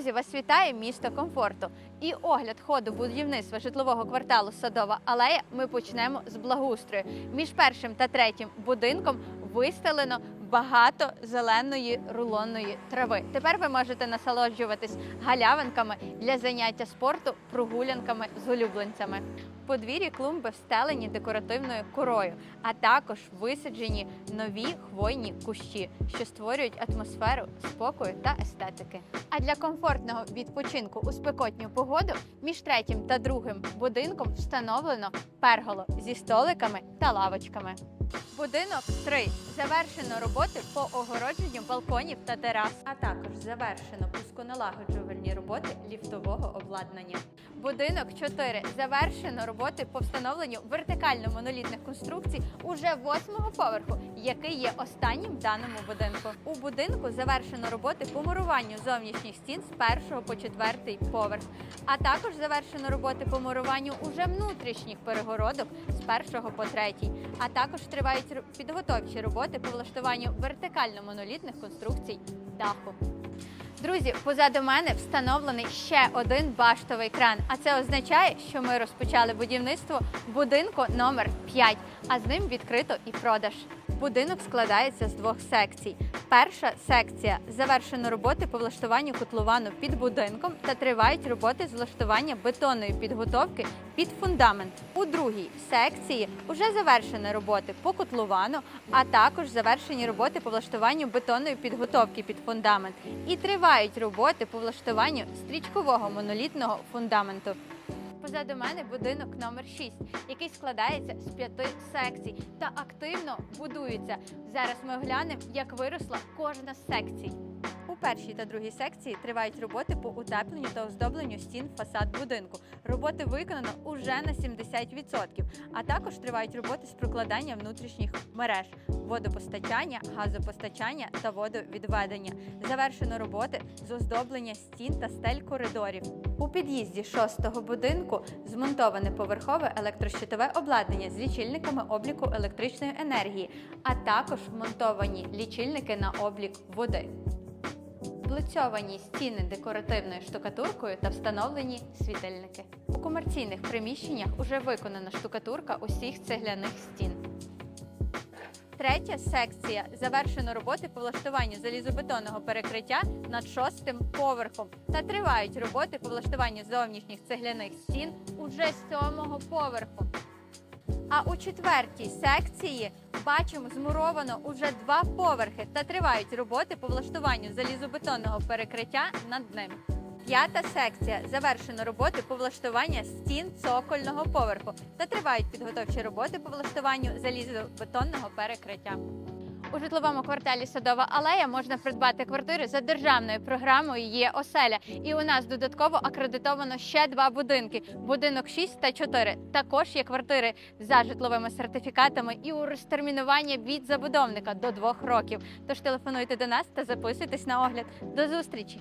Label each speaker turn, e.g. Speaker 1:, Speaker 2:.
Speaker 1: Друзі, вас вітає місто комфорту. І огляд ходу будівництва житлового кварталу Садова алея ми почнемо з благоустрою. Між першим та третім будинком вистелено багато зеленої рулонної трави. Тепер ви можете насолоджуватись галявинками для заняття спорту, прогулянками з улюбленцями. Подвір'ї клумби встелені декоративною корою, а також висаджені нові хвойні кущі, що створюють атмосферу спокою та естетики. А для комфортного відпочинку у спекотню погоду між третім та другим будинком встановлено перголо зі столиками та лавочками. Будинок 3. Завершено роботи по огородженню балконів та терас, а також завершено пусконалагоджувальні роботи ліфтового обладнання. Будинок 4. Завершено роботи по встановленню вертикально-монолітних конструкцій уже восьмого поверху, який є останнім в даному будинку. У будинку завершено роботи по муруванню зовнішніх стін з першого по четвертий поверх, а також завершено роботи по муруванню уже внутрішніх перегородок з першого по третій. А також тривають підготовчі роботи по влаштуванню вертикально-монолітних конструкцій даху. Друзі, позаду мене встановлений ще один баштовий кран. А це означає, що ми розпочали будівництво будинку номер 5, а з ним відкрито і продаж. Будинок складається з двох секцій. Перша секція завершено роботи по влаштуванню котловану під будинком та тривають роботи з влаштування бетонної підготовки під фундамент. У другій секції вже завершені роботи по котловану, а також завершені роботи по влаштуванню бетонної підготовки під фундамент. І тривають роботи по влаштуванню стрічкового монолітного фундаменту. Позаду мене будинок номер 6, який складається з п'яти секцій та активно будується. Зараз ми оглянемо, як виросла кожна з секцій. Першій та другій секції тривають роботи по утепленню та оздобленню стін фасад будинку. Роботи виконано уже на 70%, а також тривають роботи з прокладання внутрішніх мереж, водопостачання, газопостачання та водовідведення. Завершено роботи з оздоблення стін та стель коридорів. У під'їзді шостого будинку змонтоване поверхове електрощитове обладнання з лічильниками обліку електричної енергії, а також вмонтовані лічильники на облік води. Облицьовані стіни декоративною штукатуркою та встановлені світильники. У комерційних приміщеннях уже виконана штукатурка усіх цегляних стін. Третя секція завершено роботи по влаштуванню залізобетонного перекриття над шостим поверхом та тривають роботи по влаштуванню зовнішніх цегляних стін уже сьомого поверху. А у четвертій секції бачимо змуровано уже два поверхи та тривають роботи по влаштуванню залізобетонного перекриття над ним. П'ята секція завершено роботи по влаштуванню стін цокольного поверху та тривають підготовчі роботи по влаштуванню залізобетонного перекриття. У житловому кварталі Садова алея можна придбати квартири за державною програмою є оселя. І у нас додатково акредитовано ще два будинки: будинок 6 та 4. Також є квартири за житловими сертифікатами і у розтермінування від забудовника до двох років. Тож телефонуйте до нас та записуйтесь на огляд. До зустрічі!